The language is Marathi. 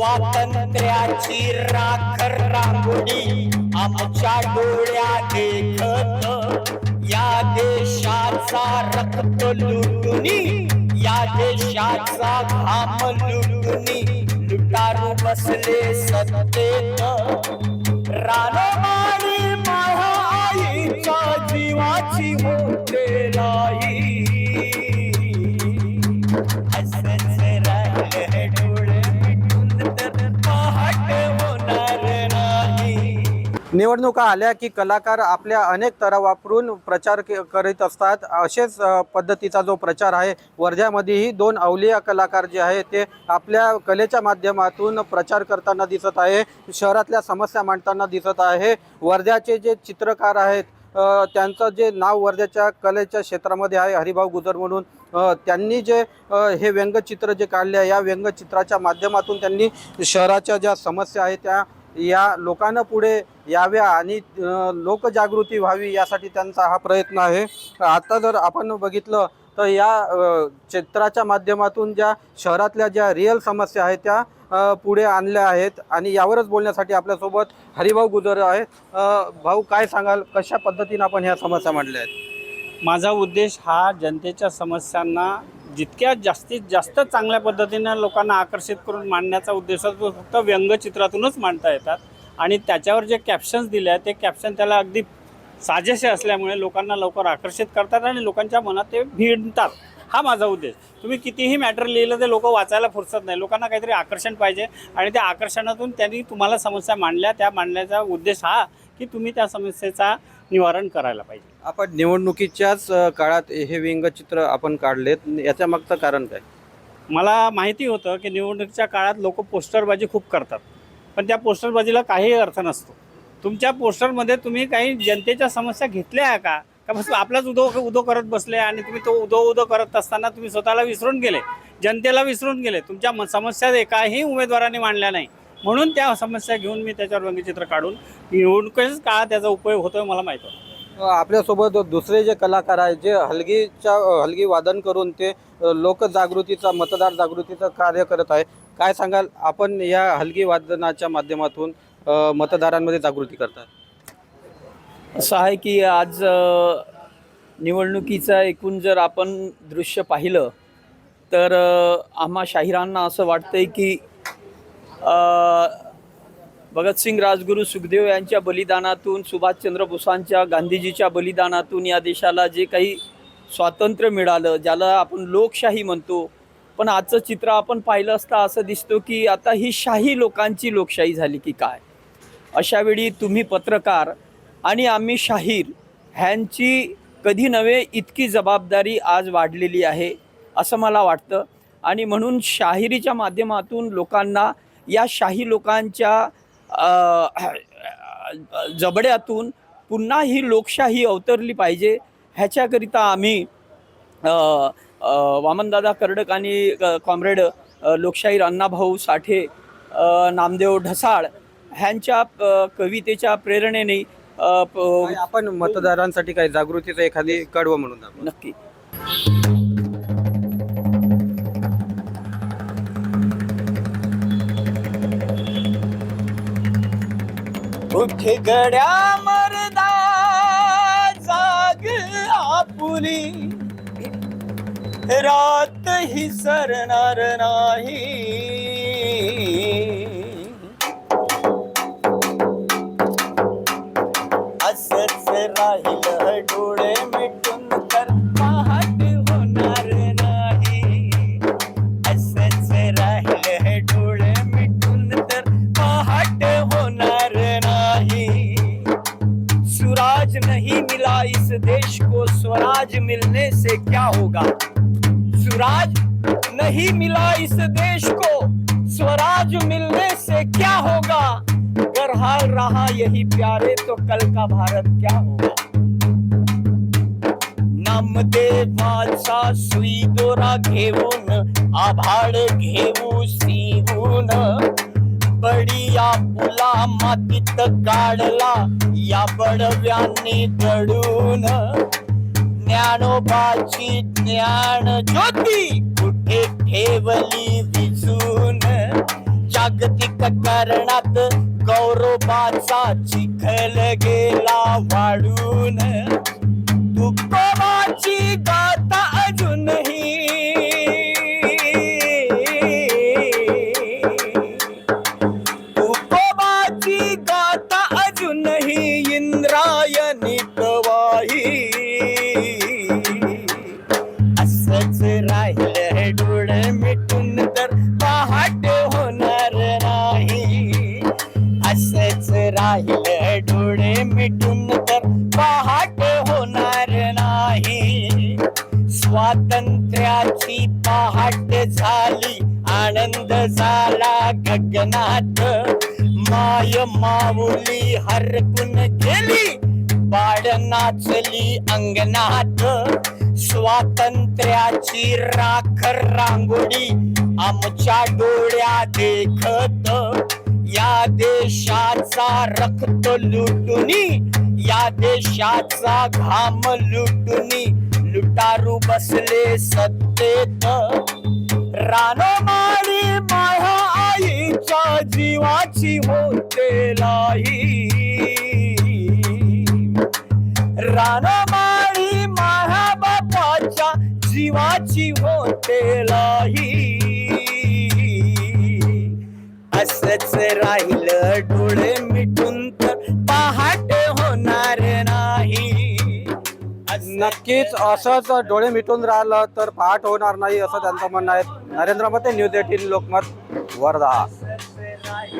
स्वातंत्र्याची राखर रांगोळी आमच्या डोळ्या देखत. या देशाचा रक्त लुटुनी या देशाचा घाम लुटुनी लुटारू बसले सत्तेत. रानमाळी माझ्या आईच्या जीवाची होते नाही. निवडणुका आल्या की कलाकार आपल्या अनेक तरा वापरून प्रचार के- करीत असतात. असेच पद्धतीचा जो प्रचार आहे वर्ध्यामध्येही दोन अवलिया कलाकार जे आहे ते आपल्या कलेच्या माध्यमातून प्रचार करताना दिसत आहे. शहरातल्या समस्या मांडताना दिसत आहे. वर्ध्याचे जे चित्रकार आहेत त्यांचं जे नाव वर्ध्याच्या कलेच्या क्षेत्रामध्ये आहे हरिभाऊ गुजर म्हणून त्यांनी जे हे व्यंगचित्र जे काढले आहे या व्यंगचित्राच्या माध्यमातून त्यांनी शहराच्या ज्या समस्या आहेत त्या या लोकांना पुढे याव्या आणि लोकजागृती व्हावी यासाठी त्यांचा हा प्रयत्न आहे. आता जर आपण बघितलं तर या क्षेत्राच्या चित्राच्या माध्यमातून ज्या शहरातल्या ज्या रिअल समस्या आहेत त्या पुढे आणल्या आहेत आणि यावरच बोलण्यासाठी आपल्यासोबत हरिभाऊ गुजर आहेत. भाऊ काय सांगाल? कशा पद्धतीनं आपण ह्या समस्या मांडल्या आहेत? माझा उद्देश हा जनतेच्या समस्यांना जितक्या जास्तीत जास्त चांगल्या पद्धतीनं लोकांना आकर्षित करून मांडण्याचा उद्देश तो फक्त व्यंगचित्रातूनच मांडता येतात. आणि त्याच्यावर जे कॅप्शन्स दिले आहेत ते कॅप्शन त्याला अगदी साजेसे असल्यामुळे लोकांना लवकर आकर्षित करतात आणि लोकांच्या मनात ते भिडतात. हा माझा उद्देश. तुम्ही कितीही मॅटर लिहिलं ते लोक वाचायला फुरसत नाही. लोकांना काहीतरी आकर्षण पाहिजे आणि त्या आकर्षणातून त्यांनी तुम्हाला समस्या मांडल्या. त्या मांडण्याचा उद्देश हा की तुम्ही त्या समस्येचा निवारण करायला पाहिजे. आपण निवडणुकीच्याच काळात हे व्यंगचित्र आपण काढलेत. याच्या मागचं कारण काय? मला माहिती होतं की निवडणुकीच्या काळात लोक पोस्टरबाजी खूप करतात. पण त्या पोस्टरबाजीला काही अर्थ नसतो. तुमच्या पोस्टरमध्ये तुम्ही काही जनतेच्या समस्या घेतल्या आहे का? का बस आपलाच उदो उदो करत बसले आणि तुम्ही तो उदो उदो करत असताना तुम्ही स्वतःला विसरून गेले? जनतेला विसरून गेले. तुमच्या म- समस्या एकाही उमेदवाराने मांडल्या नाही. म्हणून त्या समस्या घेऊन मी त्याच्यावर व्यंगचित्र काढून निवडणुकीच्याच काळात त्याचा उपयोग होतोय मला माहीत होतं आपल्यासोबत दुसरे जे कलाकार आहेत जे हलगीच्या हलगी वादन करून ते लोकजागृतीचा मतदार जागृतीचं कार्य करत आहे. काय सांगाल? आपण या हलगी वादनाच्या माध्यमातून मतदारांमध्ये जागृती करतात. असं आहे की आज निवडणुकीचं एकूण जर आपण दृश्य पाहिलं तर आम्हा शाहिरांना असं वाटतंय की भगतसिंग राजगुरू सुखदेव यांच्या बलिदानातून सुभाषचंद्र बोसांच्या गांधीजीच्या बलिदानातून या देशाला जे काही स्वातंत्र्य मिळालं ज्याला आपण लोकशाही म्हणतो पण आजचं चित्र आपण पाहिलं असता असं दिसतो की आता ही शाही लोकांची लोकशाही झाली की काय? अशावेळी तुम्ही पत्रकार आणि आम्ही शाहीर ह्यांची कधी नव्हे इतकी जबाबदारी आज वाढलेली आहे असं मला वाटतं. आणि म्हणून शाहिरीच्या माध्यमातून लोकांना या शाही लोकांच्या जबड्यातून पुन्हा ही लोकशाही अवतरली पाहिजे ह्याच्याकरिता आम्ही वामनदादा कर्डक आणि कॉम्रेड लोकशाहीर अण्णाभाऊ साठे नामदेव ढसाळ ह्यांच्या कवितेच्या प्रेरणेने आपण मतदारांसाठी काही जागृतीचं एखादी कडवं म्हणून. नक्की उठ गड्या मरदा जाग आपुली. रात ही सरणार नाही. होगा। सुराज, नहीं मिला इस देश को। स्वराज मिलने से क्या होगा? अगर हाल रहा यही प्यारे तो कल का भारत क्या होगा? नामदेवाचा सुई दोरा घेऊन आभाळ घेऊ सिंहून। बडिया पुला मातीत काढला या बडव्यांनी दडून। ज्ञानोबाची ज्ञान ज्योती कुठे ठेवली दिसून जागतिक करणात गौरवाचा चिखल गेला वाढून. तुकोबाची गाथा राहिलं डोळे मिटून तर पहाट होणार नाही. स्वातंत्र्याची पहाट झाली आनंद झाला गगनात. माय माऊली हरकून गेली बाळ नाचली अंगणात. स्वातंत्र्याची राख रांगोळी आमच्या डोळ्या देखत. या देशाचा रक्त लुटुनी या देशाचा घाम लुटुनी लुटारू बसले सत्तेत. रानमाळी माया आईच्या जीवाची होते लाई रानमाळी माया बापाच्या जीवाची होते लाई असंच राहिलं डोळे मिटून तर पहाट होणार नाही. नक्कीच असंच डोळे मिटून राहिलं तर पहाट होणार नाही असं त्यांचं म्हणणं आहे. नरेंद्र मते न्यूज एटीन लोकमत वर्धा.